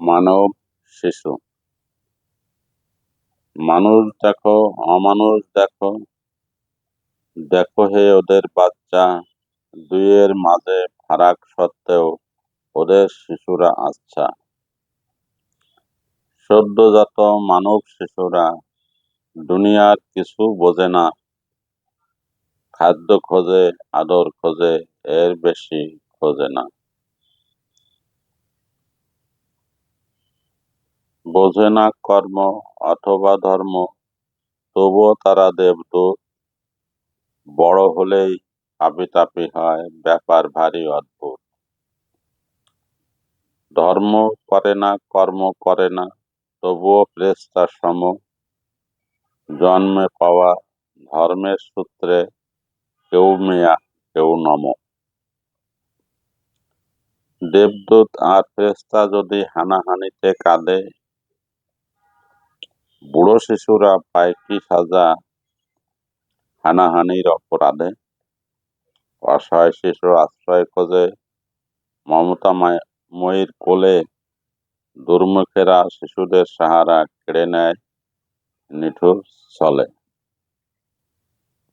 মানব শিশু মানুষ দেখো, অমানুষ দেখো। দেখো হে ওদের বাচ্চা, দুইয়ের মাঝে ফারাক সত্ত্বেও ওদের শিশুরা আচ্ছা। সদ্যজাত মানব শিশুরা দুনিয়ার কিছু বোঝে না। খাদ্য খোঁজে, আদর খোঁজে, এর বেশি খোঁজে না। বোঝে না কর্ম অথবা ধর্ম, তবুও তারা দেবদূত। বড় হলেই তাপি হয়, ব্যাপার ভারী অদ্ভুত। ধর্ম করে না, কর্ম করে না, তবুও ফ্রেস্তার সম। জন্মে পাওয়া ধর্মের সূত্রে কেউ মেয়া, কেউ নম। দেবদূত আর ফেরেস্তা যদি হানাহানিতে কাঁদে বুড়ো শিশুরা পায় কি সাজা হানাহানির অপরাধে অসহায় শিশুর আশ্রয় খোঁজে মমতা ময়ীর কোলে দুর্মুখেরা শিশুদের সাহারা কেড়ে নেয় নিঠুর চলে